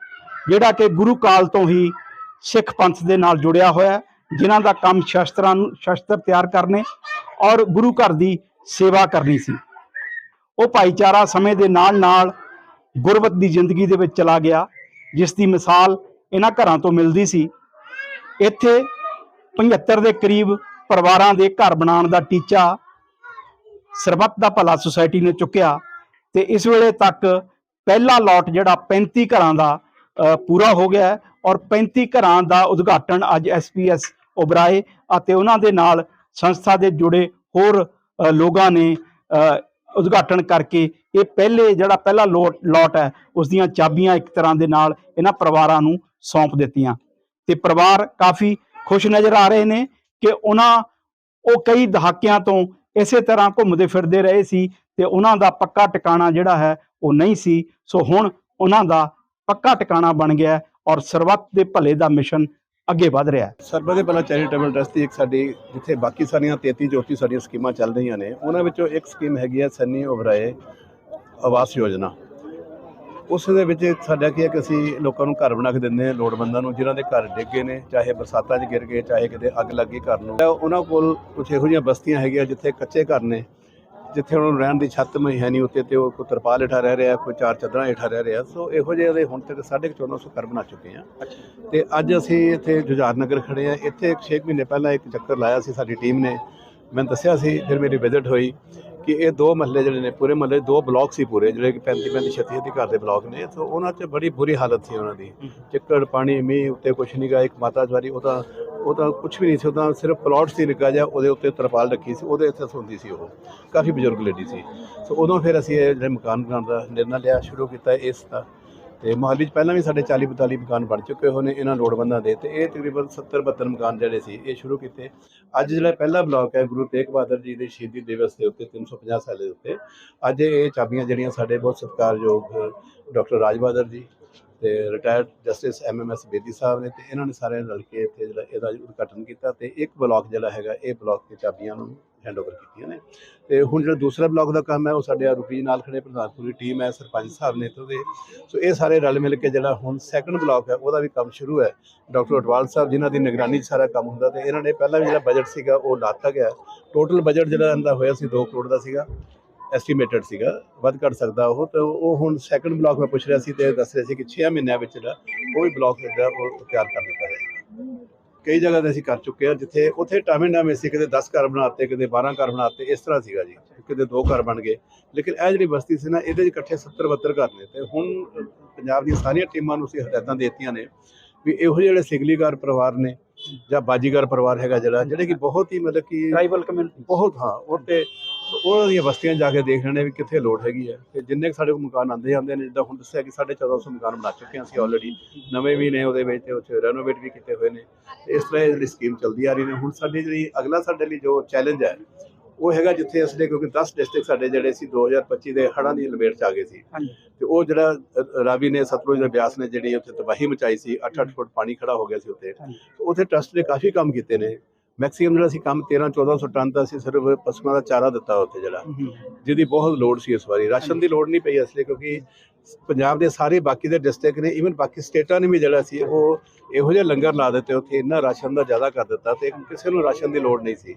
ਜਿਹੜਾ ਕਿ ਗੁਰੂ ਕਾਲ ਤੋਂ ਹੀ ਸਿੱਖ ਪੰਥ ਦੇ ਨਾਲ ਜੁੜਿਆ ਹੋਇਆ ਹੈ, ਜਿਨ੍ਹਾਂ ਦਾ ਕੰਮ ਸ਼ਸਤਰਾਂ ਨੂੰ, ਸ਼ਸਤਰ ਤਿਆਰ ਕਰਨੇ ਔਰ ਗੁਰੂ ਘਰ ਦੀ ਸੇਵਾ ਕਰਨੀ ਸੀ। ਉਹ ਭਾਈਚਾਰਾ ਸਮੇਂ ਦੇ ਨਾਲ ਨਾਲ ਗੁਰਬਤ ਦੀ ਜ਼ਿੰਦਗੀ ਦੇ ਵਿੱਚ ਚਲਾ ਗਿਆ, ਜਿਸ ਦੀ ਮਿਸਾਲ ਇਹਨਾਂ ਘਰਾਂ ਤੋਂ ਮਿਲਦੀ ਸੀ। ਇੱਥੇ 75 ਦੇ ਕਰੀਬ ਪਰਿਵਾਰਾਂ ਦੇ ਘਰ ਬਣਾਉਣ ਦਾ ਟੀਚਾ ਸਰਬੱਤ ਦਾ ਭਲਾ ਸੁਸਾਇਟੀ ਨੇ ਚੁੱਕਿਆ ਤੇ ਇਸ ਵੇਲੇ ਤੱਕ ਪਹਿਲਾ ਲੋਟ ਜਿਹੜਾ 35 ਘਰਾਂ ਦਾ ਪੂਰਾ ਹੋ ਗਿਆ ਔਰ 35 ਘਰਾਂ ਦਾ ਉਦਘਾਟਨ ਅੱਜ ਐਸਪੀਐਸ ਉਬਰਾਏ ਅਤੇ ਉਹਨਾਂ ਦੇ ਨਾਲ ਸੰਸਥਾ ਦੇ ਜੁੜੇ ਹੋਰ ਲੋਕਾਂ ਨੇ ਉਦਘਾਟਨ ਕਰਕੇ ਇਹ ਪਹਿਲੇ ਜਿਹੜਾ ਪਹਿਲਾ ਲੋਟ ਲੋਟ ਹੈ ਉਸ ਦੀਆਂ ਚਾਬੀਆਂ ਇੱਕ ਤਰ੍ਹਾਂ ਦੇ ਨਾਲ ਇਹਨਾਂ ਪਰਿਵਾਰਾਂ ਨੂੰ ਸੌਂਪ ਦਿੱਤੀਆਂ ਤੇ ਪਰਿਵਾਰ ਕਾਫੀ ਖੁਸ਼ ਨਜ਼ਰ ਆ ਰਹੇ ਨੇ ਕਿ ਉਹਨਾਂ ਉਹ ਕਈ ਦਹਾਕਿਆਂ ਤੋਂ ਇਸੇ ਤਰ੍ਹਾਂ ਘੁੰਮਦੇ ਫਿਰਦੇ ਰਹੇ ਸੀ ਤੇ ਉਹਨਾਂ ਦਾ ਪੱਕਾ ਟਿਕਾਣਾ ਜਿਹੜਾ ਹੈ ਉਹ ਨਹੀਂ ਸੀ। ਸੋ ਹੁਣ ਉਹਨਾਂ ਦਾ ਪੱਕਾ ਟਿਕਾਣਾ ਬਣ ਗਿਆ ਔਰ ਸਰਬੱਤ ਦੇ ਭਲੇ ਦਾ ਮਿਸ਼ਨ ਅੱਗੇ ਵਧ ਰਿਹਾ ਹੈ। ਸਰਬਤ ਦੇ ਭਲਾ ਚੈਰੀਟੇਬਲ ਟਰਸਟ ਦੀ ਇੱਕ ਸਾਡੀ ਜਿੱਥੇ ਬਾਕੀ ਸਾਰੀਆਂ 33 34 ਸਾਡੀਆਂ ਸਕੀਮਾਂ ਚੱਲ ਰਹੀਆਂ ਨੇ, ਉਹਨਾਂ ਵਿੱਚੋਂ ਇੱਕ ਸਕੀਮ ਹੈਗੀ ਹੈ ਸੰਨੀ ਉਬਰਾਏ ਆਵਾਸ ਯੋਜਨਾ। ਉਸ ਦੇ ਵਿੱਚ ਸਾਡਾ ਕੀ ਹੈ ਕਿ ਅਸੀਂ ਲੋਕਾਂ ਨੂੰ ਘਰ ਬਣਾ ਕੇ ਦਿੰਦੇ ਹਾਂ ਲੋੜਵੰਦਾਂ ਨੂੰ, ਜਿਨ੍ਹਾਂ ਦੇ ਘਰ ਡਿੱਗੇ ਨੇ, ਚਾਹੇ ਬਰਸਾਤਾਂ 'ਚ ਗਿਰ ਗਏ, ਚਾਹੇ ਕਿਤੇ ਅੱਗ ਲੱਗ ਗਈ ਘਰ ਨੂੰ। ਤਾਂ ਉਹਨਾਂ ਕੋਲ ਕੁਝ ਇਹੋ ਜਿਹੀਆਂ ਬਸਤੀਆਂ ਹੈਗੀਆਂ ਜਿੱਥੇ ਕੱਚੇ ਘਰ ਨੇ, ਜਿੱਥੇ ਉਹਨਾਂ ਨੂੰ ਰਹਿਣ ਦੀ ਛੱਤ ਮਈ ਹੈ ਨਹੀਂ, ਉੱਤੇ ਤੇ ਉਹ ਕੋਈ ਤਰਪਾਲ ਹੇਠਾਂ ਰਹਿ ਰਿਹਾ, ਕੋਈ ਚਾਰ ਚਾਦਰਾਂ ਹੇਠਾਂ ਰਹਿ ਰਿਹਾ। ਸੋ ਇਹੋ ਜਿਹੇ ਦੇ ਹੁਣ ਤੱਕ 1450 ਘਰ ਬਣਾ ਚੁੱਕੇ ਆ ਤੇ ਅੱਜ ਅਸੀਂ ਇੱਥੇ ਜੁਝਾਰ ਨਗਰ ਖੜੇ ਆ ਇੱਥੇ 6 ਮਹੀਨੇ ਪਹਿਲਾਂ ਇੱਕ ਚੱਕਰ ਲਾਇਆ ਸੀ ਸਾਡੀ ਟੀਮ ਨੇ। ਮੈਂ ਦੱਸਿਆ ਸੀ, ਫਿਰ ਮੇਰੀ ਵਿਜ਼ਿਟ ਹੋਈ। ਕਿ ਇਹ ਦੋ ਮਹੱਲੇ ਜਿਹੜੇ ਨੇ ਪੂਰੇ ਮਹੱਲੇ ਦੋ ਬਲਾਕ ਸੀ ਪੂਰੇ ਜਿਹੜੇ ਕਿ 35 35 36 36 ਘਰ ਦੇ ਬਲਾਕ ਨੇ। ਸੋ ਉਹਨਾਂ 'ਚ ਬੜੀ ਬੁਰੀ ਹਾਲਤ ਸੀ ਉਹਨਾਂ ਦੀ। ਚਿੱਕੜ ਪਾਣੀ ਮੀਂਹ ਉੱਤੇ ਕੁਛ ਨਹੀਂ ਗਾ ਇੱਕ ਮਾਤਾ ਜਵਾਰੀ ਉਹ ਤਾਂ ਉਹ ਤਾਂ ਕੁਛ ਵੀ ਨਹੀਂ ਸੀ ਉਹ ਤਾਂ ਸਿਰਫ ਪਲਾਟ ਸੀ ਨਿੱਕਾ ਜਿਹਾ ਉਹਦੇ ਉੱਤੇ ਤਰਪਾਲ ਰੱਖੀ ਸੀ ਉਹਦੇ ਉੱਤੇ ਸੌਂਦੀ ਸੀ ਉਹ। ਕਾਫੀ ਬਜ਼ੁਰਗ ਲੇਡੀ ਸੀ। ਸੋ ਉਦੋਂ ਫਿਰ ਅਸੀਂ ਇਹ ਜਿਹੜੇ ਮਕਾਨ ਬਣਾਉਣ ਦਾ ਨਿਰਣਾ ਲਿਆ ਸ਼ੁਰੂ ਕੀਤਾ ਇਸ ਦਾ। ਤੇ ਮੋਹਾਲੀ 'ਚ ਪਹਿਲਾਂ ਵੀ ਸਾਡੇ 40 42 ਮਕਾਨ ਬਣ ਚੁੱਕੇ ਹੋਏ ਨੇ, ਇਹਨਾਂ ਲੋੜਵੰਦਾਂ ਦੇ। ਤੇ ਇਹ ਤਕਰੀਬਨ 70 72 ਮਕਾਨ ਜਿਹੜੇ ਸੀ, ਇਹ ਸ਼ੁਰੂ ਕੀਤੇ। ਅੱਜ ਜਿਹੜਾ ਪਹਿਲਾ ਬਲਾਕ ਹੈ, ਗੁਰੂ ਤੇਗ ਬਹਾਦਰ ਜੀ ਦੇ ਸ਼ਹੀਦੀ ਦਿਵਸ ਦੇ ਉੱਤੇ 350 ਸਾਲ ਦੇ ਉੱਤੇ, ਅੱਜ ਇਹ ਚਾਬੀਆਂ ਜਿਹੜੀਆਂ ਸਾਡੇ ਬਹੁਤ ਸਤਿਕਾਰਯੋਗ ਡਾਕਟਰ ਰਾਜ ਬਹਾਦਰ ਜੀ ਤੇ retired justice M M S Bedi Sahib ਨੇ ਤੇ ਇਹਨਾਂ ਨੇ ਸਾਰੇ ਰਲ ਕੇ ਇੱਥੇ ਜਿਹੜਾ ਇਹਦਾ ਉਦਘਾਟਨ ਕੀਤਾ ਤੇ ਇੱਕ ਬਲਾਕ ਜਿਹੜਾ ਹੈਗਾ, ਇਹ ਬਲਾਕ ਦੀ ਚਾਬੀਆਂ ਨੂੰ ਹੈਂਡਓਵਰ ਕੀਤੀਆਂ ਨੇ। ਤੇ ਹੁਣ ਜਿਹੜਾ ਦੂਸਰਾ ਬਲਾਕ ਦਾ ਕੰਮ ਹੈ, ਉਹ ਸਾਡੇ ਰੂਪੀ ਨਾਲ ਖੜੇ ਪ੍ਰਧਾਨ ਪੂਰੀ ਟੀਮ ਹੈ, ਸਰਪੰਚ ਸਾਹਿਬ ਨੇ ਇੱਥੋਂ ਦੇ। ਸੋ ਇਹ ਸਾਰੇ ਰਲ ਮਿਲ ਕੇ ਜਿਹੜਾ ਹੁਣ ਸੈਕੰਡ ਬਲਾਕ ਹੈ, ਉਹਦਾ ਵੀ ਕੰਮ ਸ਼ੁਰੂ ਹੈ। ਡਾਕਟਰ ਅਟਵਾਲ ਸਾਹਿਬ ਜਿਨ੍ਹਾਂ ਦੀ ਨਿਗਰਾਨੀ 'ਚ ਸਾਰਾ ਕੰਮ ਹੁੰਦਾ ਤੇ ਇਹਨਾਂ ਨੇ ਪਹਿਲਾਂ ਵੀ ਜਿਹੜਾ ਬਜਟ ਸੀਗਾ, ਉਹ ਲਾਤਾ ਗਿਆ। ਟੋਟਲ ਬਜਟ ਜਿਹੜਾ ਇਹਦਾ ਹੋਇਆ ਸੀ 2 ਕਰੋੜ ਦਾ ਸੀਗਾ। ਐਸਟੀਮੇਟਡ ਸੀਗਾ। ਵੱਧ ਘੱਟ ਸਕਦਾ ਉਹ, ਤੇ ਉਹ ਹੁਣ ਸੈਕੰਡ ਬਲਾਕ ਮੈਂ ਪੁੱਛ ਰਿਹਾ ਸੀ ਤੇ ਦੱਸ ਰਿਹਾ ਸੀ ਕਿ 6 ਮਹੀਨਿਆਂ ਵਿੱਚ ਜਿਹੜਾ ਉਹ ਵੀ ਬਲਾਕ ਜਿਹੜਾ ਉਹ ਤਿਆਰ ਕਰ ਦਿੱਤਾ ਜਾਏਗਾ। ਕਈ ਜਗ੍ਹਾ ਤੇ ਅਸੀਂ ਕਰ ਚੁੱਕੇ ਹਾਂ ਜਿੱਥੇ ਉੱਥੇ ਟਾਵੇਂ ਟਾਵੇਂ ਸੀ ਕਿਤੇ 10 ਘਰ ਬਣਾਤੇ ਕਿਤੇ 12 ਘਰ ਬਣਾਤੇ ਇਸ ਤਰ੍ਹਾਂ ਸੀਗਾ ਜੀ ਕਿਤੇ ਦੋ ਘਰ ਬਣ ਗਏ। ਲੇਕਿਨ ਇਹ ਜਿਹੜੀ ਬਸਤੀ ਸੀ ਨਾ ਇਹਦੇ 'ਚ ਇਕੱਠੇ 70 72 ਘਰ ਨੇ ਤੇ ਹੁਣ ਪੰਜਾਬ ਦੀਆਂ ਸਾਰੀਆਂ ਟੀਮਾਂ ਨੂੰ ਅਸੀਂ ਹਦਾਇਤਾਂ ਦਿੱਤੀਆਂ ਨੇ ਵੀ ਇਹੋ ਜਿਹੇ ਜਿਹੜੇ ਸਿਗਲੀਗਰ ਪਰਿਵਾਰ ਨੇ ਜਾਂ ਬਾਜੀਗਰ ਪਰਿਵਾਰ ਹੈਗਾ ਜਿਹੜਾ ਜਿਹੜੇ ਕਿ ਬਹੁਤ ਹੀ ਮਤਲਬ ਕਿ ਟ੍ਰਾਈਬਲ ਕਮਿਊਨਿਟੀ ਬਹੁਤ ਹਾਂ ਉਹ ਤੇ ਉਹਨਾਂ ਦੀਆਂ ਬਸਤੀਆਂ ਜਾ ਕੇ ਦੇਖ ਲੈਣੇ ਵੀ ਕਿੱਥੇ ਲੋੜ ਹੈਗੀ ਹੈ ਤੇ ਜਿੰਨੇ ਕੁ ਸਾਡੇ ਕੋਲ ਮਕਾਨ ਆਉਂਦੇ ਜਾਂਦੇ ਨੇ ਜਿੱਦਾਂ ਹੁਣ ਦੱਸਿਆ ਕਿ 1450 ਮਕਾਨ ਬਣਾ ਚੁੱਕੇ ਹਾਂ ਅਸੀਂ ਆਲਰੇਡੀ ਨਵੇਂ ਵੀ ਨੇ ਉਹਦੇ ਵਿੱਚ ਤੇ 'ਚ ਰੈਨੋਵੇਟ ਵੀ ਕੀਤੇ ਹੋਏ ਨੇ। ਇਸ ਤਰ੍ਹਾਂ ਜਿਹੜੀ ਸਕੀਮ ਚੱਲਦੀ ਆ ਰਹੀ ਨੇ। ਹੁਣ ਸਾਡੀ ਜਿਹੜੀ ਅਗਲਾ ਸਾਡੇ ਲਈ ਜੋ ਚੈਲੰਜ ਹੈ ਉਹ ਹੈਗਾ ਜਿੱਥੇ ਅਸਲੇ ਕਿਉਂਕਿ 10 ਡਿਸਟ੍ਰਿਕਟ ਸਾਡੇ ਜਿਹੜੇ ਸੀ 2025 ਦੇ ਹੜ੍ਹਾਂ ਦੀ ਲਪੇਟ ਚ ਆ ਗਏ ਸੀ। ਤੇ ਉਹ ਜਿਹੜਾ ਰਾਵੀ ਨੇ ਸਤਲੁਜ ਦੇ ਬਿਆਸ ਨੇ ਜਿਹੜੀ ਉੱਥੇ ਤਬਾਹੀ ਮਚਾਈ ਸੀ 8-8 ਫੁੱਟ ਪਾਣੀ ਖੜਾ ਹੋ ਗਿਆ ਸੀ ਉੱਥੇ। ਉੱਥੇ ਟਰਸਟ ਨੇ ਕਾਫੀ ਕੰਮ ਕੀਤੇ ਨੇ। ਮੈਕਸਿਮਮ ਜਿਹੜਾ ਸੀ ਕੰਮ 13-1400 ਟਨ ਦਾ ਸੀ ਸਿਰਫ ਪਸ਼ੂਆਂ ਦਾ ਚਾਰਾ ਦਿੱਤਾ ਉੱਥੇ ਜਿਹੜਾ। ਜਿਹਦੀ ਬਹੁਤ ਲੋੜ ਸੀ ਇਸ ਵਾਰੀ। ਰਾਸ਼ਨ ਦੀ ਲੋੜ ਨਹੀਂ ਪਈ ਇਸ ਲਈ ਕਿਉਂਕਿ ਪੰਜਾਬ ਦੇ ਸਾਰੇ ਬਾਕੀ ਦੇ ਡਿਸਟ੍ਰਿਕਟ ਨੇ ਇਵਨ ਬਾਕੀ ਸਟੇਟਾਂ ਨੇ ਵੀ ਜਿਹੜਾ ਸੀ ਉਹ ਇਹੋ ਜਿਹੇ ਲੰਗਰ ਲਾ ਦਿੱਤੇ ਉੱਥੇ ਇੰਨਾ ਰਾਸ਼ਨ ਦਾ ਜ਼ਿਆਦਾ ਕਰ ਦਿੱਤਾ ਤੇ ਕਿਸੇ ਨੂੰ ਰਾਸ਼ਨ ਦੀ ਲੋੜ ਨਹੀਂ ਸੀ।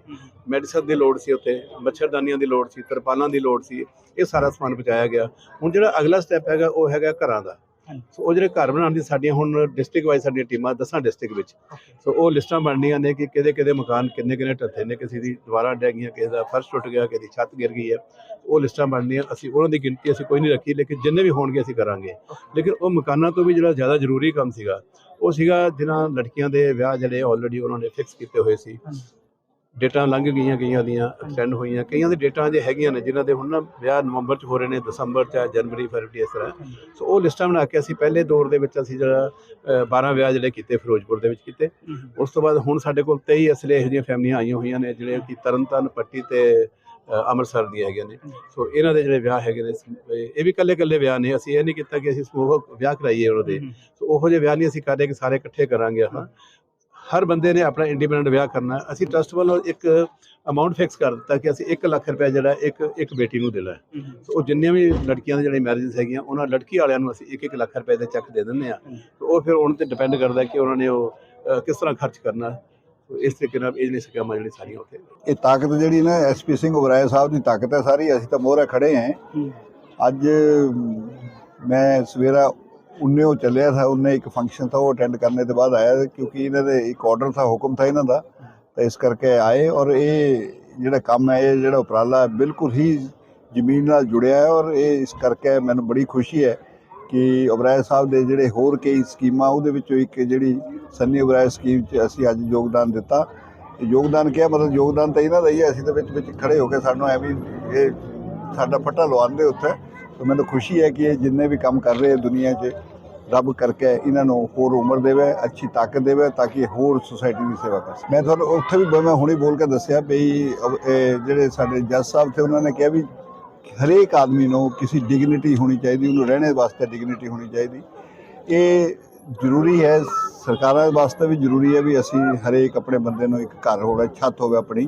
ਮੈਡੀਸਨ ਦੀ ਲੋੜ ਸੀ ਉੱਥੇ ਮੱਛਰਦਾਨੀਆਂ ਦੀ ਲੋੜ ਸੀ ਤਰਪਾਲਾਂ ਦੀ ਲੋੜ ਸੀ ਇਹ ਸਾਰਾ ਸਮਾਨ ਪਹੁੰਚਾਇਆ ਗਿਆ। ਹੁਣ ਜਿਹੜਾ ਅਗਲਾ ਸਟੈਪ ਹੈਗਾ ਉਹ ਹੈਗਾ ਘਰਾਂ ਦਾ। ਸੋ ਉਹ ਜਿਹੜੇ ਘਰ ਬਣਾਉਣ ਦੀ ਸਾਡੀਆਂ ਹੁਣ ਡਿਸਟ੍ਰਿਕਟ ਵਾਈਜ਼ ਸਾਡੀਆਂ ਟੀਮਾਂ ਦਸਾਂ ਡਿਸਟ੍ਰਿਕਟ ਵਿੱਚ। ਸੋ ਉਹ ਲਿਸਟਾਂ ਬਣਨੀਆਂ ਨੇ ਕਿ ਕਿਹਦੇ ਕਿਹਦੇ ਮਕਾਨ ਕਿੰਨੇ ਕਿੰਨੇ ਟੱਥੇ ਨੇ ਕਿਸੇ ਦੀ ਦੀਵਾਰਾਂ ਡਿੱਗ ਗਈਆਂ ਕਿਸੇ ਦਾ ਫਰਸ਼ ਟੁੱਟ ਗਿਆ ਕਿਸੇ ਦੀ ਛੱਤ ਗਿਰ ਗਈ ਹੈ। ਉਹ ਲਿਸਟਾਂ ਬਣਨੀਆਂ ਅਸੀਂ ਉਹਨਾਂ ਦੀ ਗਿਣਤੀ ਅਸੀਂ ਕੋਈ ਨਹੀਂ ਰੱਖੀ ਲੇਕਿਨ ਜਿੰਨੇ ਵੀ ਹੋਣਗੇ ਅਸੀਂ ਕਰਾਂਗੇ। ਲੇਕਿਨ ਉਹ ਮਕਾਨਾਂ ਤੋਂ ਵੀ ਜਿਹੜਾ ਜ਼ਿਆਦਾ ਜ਼ਰੂਰੀ ਕੰਮ ਸੀਗਾ ਉਹ ਸੀਗਾ ਜਿਨ੍ਹਾਂ ਲੜਕੀਆਂ ਦੇ ਵਿਆਹ ਜਿਹੜੇ ਆਲਰੇਡੀ ਉਹਨਾਂ ਨੇ ਫਿਕਸ ਕੀਤੇ ਹੋਏ ਸੀ। ਡੇਟਾਂ ਲੰਘ ਗਈਆਂ ਗਈਆਂ ਦੀਆਂ ਐਕਸਟੈਂਡ ਹੋਈਆਂ। ਕਈਆਂ ਦੇ ਡੇਟਾਂ ਜੇ ਹੈਗੀਆਂ ਨੇ ਜਿਨ੍ਹਾਂ ਦੇ ਹੁਣ ਨਾ ਵਿਆਹ ਨਵੰਬਰ ਚ ਹੋ ਰਹੇ ਨੇ ਦਸੰਬਰ ਚ ਹੈ, ਜਨਵਰੀ ਫਰਵਰੀ ਇਸ ਤਰ੍ਹਾਂ। ਸੋ ਉਹ ਲਿਸਟਾਂ ਬਣਾ ਕੇ ਅਸੀਂ ਪਹਿਲੇ ਦੌਰ ਦੇ ਵਿੱਚ ਅਸੀਂ ਜਿਹੜਾ ਅ, 12 ਵਿਆਹ ਜਿਹੜੇ ਕੀਤੇ ਫਿਰੋਜ਼ਪੁਰ ਦੇ ਵਿੱਚ ਕੀਤੇ। ਉਸ ਤੋਂ ਬਾਅਦ ਹੁਣ ਸਾਡੇ ਕੋਲ 23 ਅਸਲੇ ਇਹੋ ਜਿਹੀਆਂ ਫੈਮਲੀਆਂ ਆਈਆਂ ਹੋਈਆਂ ਨੇ ਜਿਹੜੇ ਕਿ ਤਰਨਤਾਰਨ ਪੱਟੀ ਤੇ ਅੰਮ੍ਰਿਤਸਰ ਦੀਆਂ ਹੈਗੀਆਂ ਨੇ। ਸੋ ਇਹਨਾਂ ਦੇ ਜਿਹੜੇ ਵਿਆਹ ਹੈਗੇ ਨੇ ਇਹ ਵੀ ਇਕੱਲੇ ਇਕੱਲੇ ਵਿਆਹ ਨੇ। ਅਸੀਂ ਇਹ ਨਹੀਂ ਕੀਤਾ ਕਿ ਅਸੀਂ ਸਮੂਹ ਵਿਆਹ ਕਰਾਈਏ ਉਹਨਾਂ ਦੇ। ਸੋ ਉਹੋ ਜਿਹੇ ਵਿਆਹ ਨਹੀਂ ਅਸੀਂ ਕਰਦੇ ਕਿ ਸਾਰੇ ਇਕੱਠੇ ਕਰਾਂਗੇ ਹਾਂ। ਹਰ ਬੰਦੇ ਨੇ ਆਪਣਾ ਇੰਡੀਪੈਂਡੈਂਟ ਵਿਆਹ ਕਰਨਾ ਅਸੀਂ ਟਰਸਟ ਵੱਲੋਂ ਇੱਕ ਅਮਾਉਂਟ ਫਿਕਸ ਕਰ ਦਿੱਤਾ ਕਿ ਅਸੀਂ 1 ਲੱਖ ਰੁਪਏ ਜਿਹੜਾ ਇੱਕ ਇੱਕ ਬੇਟੀ ਨੂੰ ਦੇਣਾ ਉਹ ਜਿੰਨੀਆਂ ਵੀ ਲੜਕੀਆਂ ਦੇ ਜਿਹੜੇ ਮੈਰਿਜਸ ਹੈਗੀਆਂ ਉਹਨਾਂ ਲੜਕੀ ਵਾਲਿਆਂ ਨੂੰ ਅਸੀਂ 1-1 ਲੱਖ ਰੁਪਏ ਦੇ ਚੈੱਕ ਦੇ ਦਿੰਦੇ ਆ ਉਹ ਫਿਰ ਉਹਨਾਂ ਤੇ ਡਿਪੈਂਡ ਕਰਦਾ ਕਿ ਉਹਨਾਂ ਨੇ ਉਹ ਕਿਸ ਤਰ੍ਹਾਂ ਖਰਚ ਕਰਨਾ ਸੋ ਇਸ ਤਰੀਕੇ ਨਾਲ ਇਹ ਜਿਹੜੀ ਸਕੀਮਾਂ ਜਿਹੜੀ ਸਾਰੀਆਂ ਉੱਥੇ ਇਹ ਤਾਕਤ ਜਿਹੜੀ ਨਾ ਐਸਪੀ ਸਿੰਘ ਉਬਰਾਏ ਸਾਹਿਬ ਦੀ ਤਾਕਤ ਹੈ ਸਾਰੀ ਅਸੀਂ ਤਾਂ ਮੋਹਰੇ ਖੜੇ ਹੂੰ। ਅੱਜ ਮੈਂ ਸਵੇਰਾ ਉਨੇ ਉਹ ਚੱਲਿਆ ਥਾ चलिया ਇੱਕ ਫੰਕਸ਼ਨ ਥਾ, ਉਹ ਅਟੈਂਡ ਕਰਨ अटेंड ਬਾਅਦ ਆਇਆ ਕਿਉਂਕਿ ਇਹਨਾਂ ਦੇ ਇੱਕ एक ऑर्डर ਹੁਕਮ ਥਾ ਇਹਨਾਂ ਦਾ। ਤਾਂ ਇਸ ਕਰਕੇ ਆਏ ਔਰ ਇਹ ਜਿਹੜਾ ਕੰਮ ਹੈ, ਇਹ ਜਿਹੜਾ ਉਪਰਾਲਾ ਬਿਲਕੁਲ ਹੀ ਜ਼ਮੀਨ ਨਾਲ ਜੁੜਿਆ ਹੈ ਔਰ ਇਹ ਇਸ ਕਰਕੇ ਮੈਨੂੰ ਬੜੀ ਖੁਸ਼ੀ ਹੈ ਕਿ ਉਬਰਾਏ ਸਾਹਿਬ ਦੇ ਜਿਹੜੇ ਹੋਰ ਕਈ ਸਕੀਮਾਂ, ਉਹਦੇ ਵਿੱਚੋਂ ਇੱਕ ਜਿਹੜੀ ਸੰਨੀ ਉਬਰਾਏ ਸਕੀਮ 'ਚ ਅਸੀਂ ਅੱਜ ਯੋਗਦਾਨ ਦਿੱਤਾ। ਯੋਗਦਾਨ ਕਿਹਾ ਮਤਲਬ ਯੋਗਦਾਨ ਤਾਂ ਇਹਨਾਂ ਦਾ ਹੀ ਹੈ, ਅਸੀਂ ਤਾਂ ਵਿੱਚ ਵਿੱਚ ਖੜੇ ਹੋ ਕੇ ਸਾਨੂੰ ਐਵੇਂ ਇਹ ਸਾਡਾ ਫੱਟਾ ਲਵਾਉਂਦੇ ਉੱਥੇ। ਤਾਂ ਮੈਨੂੰ ਖੁਸ਼ੀ ਹੈ ਕਿ ਇਹ ਜਿੰਨੇ ਵੀ ਕੰਮ ਕਰ ਰਹੇ ਦੁਨੀਆ 'ਚ, ਰੱਬ ਕਰਕੇ ਇਹਨਾਂ ਨੂੰ ਹੋਰ ਉਮਰ ਦੇਵੇ, ਅੱਛੀ ਤਾਕਤ ਦੇਵੇ ਤਾਂ ਕਿ ਹੋਰ ਸੁਸਾਇਟੀ ਦੀ ਸੇਵਾ ਕਰ ਸਕਣ। ਮੈਂ ਤੁਹਾਨੂੰ ਉੱਥੇ ਵੀ ਬ- ਮੈਂ ਹੁਣੇ ਬੋਲ ਕੇ ਦੱਸਿਆ ਵੀ ਅਬ ਜਿਹੜੇ ਸਾਡੇ ਜੱਜ ਸਾਹਿਬ ਤੇ ਉਹਨਾਂ ਨੇ ਕਿਹਾ ਵੀ ਹਰੇਕ ਆਦਮੀ ਨੂੰ ਕਿਸੇ ਡਿਗਨਿਟੀ ਹੋਣੀ ਚਾਹੀਦੀ, ਉਹਨੂੰ ਰਹਿਣੇ ਵਾਸਤੇ ਡਿਗਨਿਟੀ ਹੋਣੀ ਚਾਹੀਦੀ। ਇਹ ਜ਼ਰੂਰੀ ਹੈ, ਸਰਕਾਰਾਂ ਵਾਸਤੇ ਵੀ ਜ਼ਰੂਰੀ ਹੈ ਵੀ ਅਸੀਂ ਹਰੇਕ ਆਪਣੇ ਬੰਦੇ ਨੂੰ ਇੱਕ ਘਰ ਹੋਵੇ, ਛੱਤ ਹੋਵੇ ਆਪਣੀ।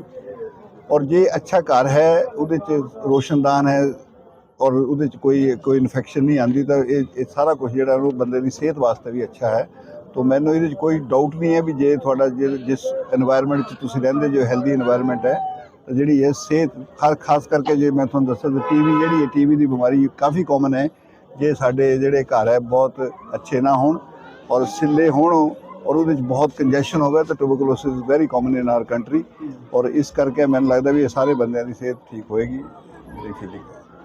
ਔਰ ਜੇ ਅੱਛਾ ਘਰ ਹੈ, ਉਹਦੇ 'ਚ ਰੋਸ਼ਨਦਾਨ ਹੈ ਔਰ ਉਹਦੇ ਚ ਕੋਈ ਕੋਈ ਇਨਫੈਕਸ਼ਨ ਨਹੀਂ ਆਂਦੀ ਤਾਂ ਇਹ ਇਹ ਸਾਰਾ ਕੁਝ ਜਿਹੜਾ ਉਹ ਬੰਦੇ ਦੀ ਸਿਹਤ ਵਾਸਤੇ ਵੀ ਅੱਛਾ ਹੈ। ਤੋਂ ਮੈਨੂੰ ਇਹਦੇ ਚ ਕੋਈ ਡਾਊਟ ਨਹੀਂ ਹੈ ਵੀ ਜੇ ਤੁਹਾਡਾ ਜਿਸ এনवायरमेंट ਚ ਤੁਸੀਂ ਰਹਿੰਦੇ, ਜੋ ਹੈਲਦੀ এনवायरमेंट ਹੈ, ਤਾਂ ਜਿਹੜੀ ਇਹ ਸਿਹਤ ਹਰ ਖਾਸ ਕਰਕੇ ਜੇ ਮੈਂ ਤੁਹਾਨੂੰ ਦੱਸਾਂ ਤਾਂ ਟੀਵੀ, ਜਿਹੜੀ ਹੈ ਟੀਵੀ ਦੀ ਬਿਮਾਰੀ ਕਾਫੀ ਕਾਮਨ ਹੈ, ਜੇ ਸਾਡੇ ਜਿਹੜੇ ਘਰ ਹੈ, ਬਹੁਤ ਅੱਛੇ ਨਾ ਹੋਣ ਔਰ ਸਿੱਲੇ ਹੋਣ, ਔਰ ਉਹਦੇ 'ਚ ਬਹੁਤ ਕੰਜੈਸ਼ਨ ਹੋਵੇ, ਤਾਂ tuberculosis is very common in our country ਔਰ ਇਸ ਕਰਕੇ ਮੈਨੂੰ ਲੱਗਦਾ ਵੀ ਇਹ ਸਾਰੇ ਬੰਦਿਆਂ ਦੀ ਸਿਹਤ ਠੀਕ ਹੋਏਗੀ, ਮੇਰੀ ਫੀਲਿੰਗ